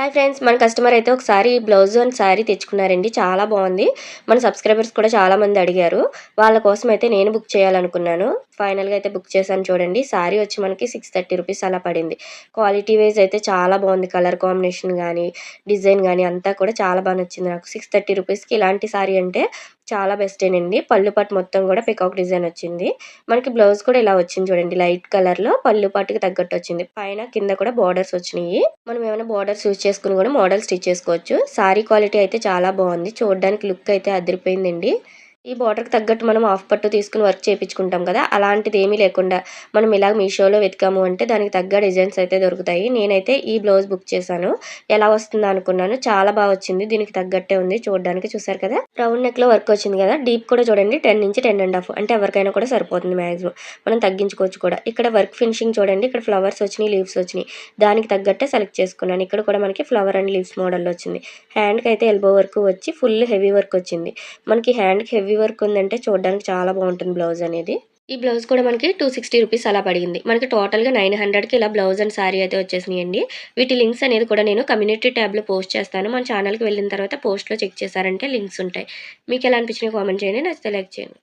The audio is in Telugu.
హాయ్ ఫ్రెండ్స్ మన కస్టమర్ అయితే ఒకసారి బ్లౌజ్ అండ్ శారీ తెచ్చుకున్నారండి. చాలా బాగుంది. మన సబ్స్క్రైబర్స్ కూడా చాలా మంది అడిగారు. వాళ్ళ కోసం అయితే నేను బుక్ చేయాలనుకున్నాను. ఫైనల్గా అయితే బుక్ చేశాను చూడండి. శారీ వచ్చి మనకి సిక్స్ థర్టీ రూపీస్ అలా పడింది. క్వాలిటీ వైజ్ అయితే చాలా బాగుంది. కలర్ కాంబినేషన్ కానీ డిజైన్ కానీ అంతా కూడా చాలా బాగా నచ్చింది నాకు. సిక్స్ థర్టీ రూపీస్కి ఇలాంటి శారీ అంటే చాలా బెస్టేనండి పళ్ళు పట్టు మొత్తం కూడా పికాక్ డిజైన్ వచ్చింది. మనకి బ్లౌజ్ కూడా ఇలా వచ్చింది చూడండి లైట్ కలర్లో పళ్ళు పాటుకి తగ్గట్టు వచ్చింది. పైన కింద కూడా బార్డర్స్ వచ్చినాయి. మనం ఏమైనా బార్డర్స్ యూజ్ చేసుకుని కూడా మోడల్ స్టిచ్ చేసుకోవచ్చు. సారీ క్వాలిటీ అయితే చాలా బాగుంది. చూడడానికి లుక్ అయితే అదిరిపోయిందండి. ఈ బార్డర్కి తగ్గట్టు మనం ఆఫ్ పట్టు తీసుకుని వర్క్ చేయించుకుంటాం కదా అలాంటిది ఏమీ లేకుండా మనం ఇలా మీషోలో వెతికాము అంటే దానికి తగ్గ డిజైన్స్ అయితే దొరుకుతాయి. నేనైతే ఈ బ్లౌజ్ బుక్ చేశాను. ఎలా వస్తుందో అనుకున్నాను. చాలా బాగా వచ్చింది. దీనికి తగ్గట్టే ఉంది చూడడానికి. చూసారు కదా? రౌండ్ నెక్లో వర్క్ వచ్చింది కదా? డీప్ కూడా చూడండి. టెన్ నుంచి టెన్ అండ్ హాఫ్ అంటే ఎవరికైనా కూడా సరిపోతుంది మ్యాక్సిమం మనం తగ్గించుకోవచ్చు కూడా. ఇక్కడ వర్క్ ఫినిషింగ్ చూడండి. ఇక్కడ ఫ్లవర్స్ వచ్చినాయి లీవ్స్ వచ్చినాయి. దానికి తగ్గట్టే సెలెక్ట్ చేసుకున్నాను. ఇక్కడ కూడా మనకి ఫ్లవర్ అండ్ లీవ్స్ మోడల్ వచ్చింది. హ్యాండ్కి అయితే ఎల్బో వర్క్ వచ్చి ఫుల్ హెవీ వర్క్ వచ్చింది. మనకి హ్యాండ్కి హెవీ వర్క్ ఉందంటే చూడడానికి చాలా బాగుంటుంది బ్లౌజ్ అనేది. ఈ బ్లౌజ్ కూడా మనకి టూ సిక్స్టీ రూపీస్ అలా పడింది. మనకి టోటల్గా నైన్ హండ్రెడ్కి ఇలా బ్లౌజ్ అండ్ శారీ అయితే వచ్చేసినాయండి. వీటి లింక్స్ అనేది కూడా నేను కమ్యూనిటీ ట్యాబ్లో పోస్ట్ చేస్తాను. మన ఛానల్కి వెళ్ళిన తర్వాత పోస్ట్లో చెక్ చేశారంటే లింక్స్ ఉంటాయి. మీకు ఎలా అనిపించినాయి కామెంట్ చేయండి. నచ్చితే లైక్ చేయండి.